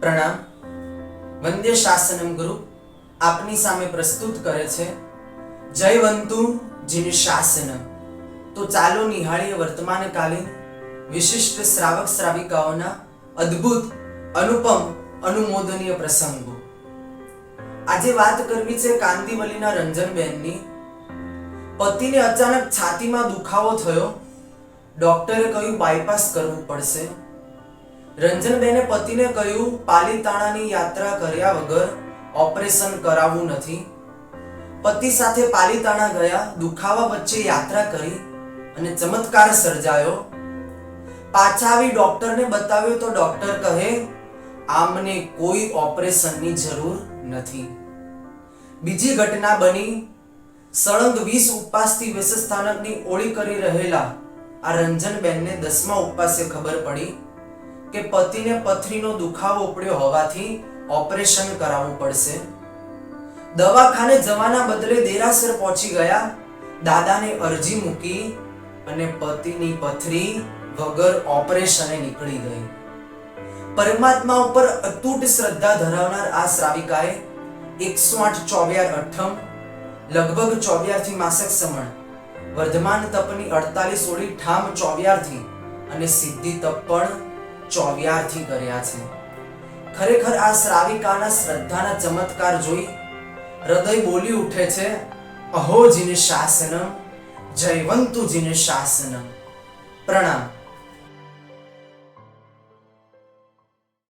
પ્રણામ. વંદ્ય શાસનમ ગુરુ. આપની સામે પ્રસ્તુત કરે છે જયવંતુ જીન શાસનમ. તો ચાલો નિહાળીએ વર્તમાનકાલીન વિશિષ્ટ શ્રાવક શ્રાવિકાઓના અદ્ભુત, અનુપમ, અનુમોદનીય પ્રસંગો. આજે વાત કરવી છે કાંદીવલીના રંજનબેનની. પતિને અચાનક છાતીમાં દુખાવો થયો. ડોક્ટરે કહ્યું, બાયપાસ કરવું પડશે. રંજનબેને પતિને કહ્યું પાલીતાણાની યાત્રા કર્યા વગર ઓપરેશન કરાવવું નથી. પતિ સાથે પાલીતાણા ગયા, દુખાવા વચ્ચે યાત્રા કરી અને ચમત્કાર સર્જાયો. પાછા આવી ડોક્ટરને બતાવ્યો તો ડોક્ટર કહે, આમને કોઈ ઓપરેશનની જરૂર નથી. બીજી ઘટના બની. સળંગ વીસ ઉપવાસથી વેશસ્થાનકની ઓળી કરી રહેલા આ રંજનબેનને દસમા ઉપવાસે ખબર પડી. કે પતિને પથરીનો દુખાવો ઉપડ્યો હોવાથી ઓપરેશન કરાવવું પડશે. દવાખાને જવાના બદલે દેરાસર પહોંચી ગયા. દાદાને અરજી મૂકી અને પતિની પથરી વગર ઓપરેશને નીકળી ગઈ. પરમાત્મા ઉપર અતૂટ શ્રદ્ધા ધરાવનાર આ શ્રાવિકાએ એકસો આઠ ચોવ્યાર અઠમ, લગભગ ચોવ્યારથી માસક સમણ, વર્ધમાન તપની અડતાલીસ ઓળી ઠામ ચોવ્યારથી અને સિદ્ધિ તપ પણ ચોવ્યારથી કર્યા છે. ખરેખર આ શ્રાવિકાના શ્રદ્ધાના ચમત્કાર જોઈ હૃદય બોલી ઉઠે છે, અહો જીને શાસનમ, જયવંતુ જીને શાસનમ. પ્રણામ.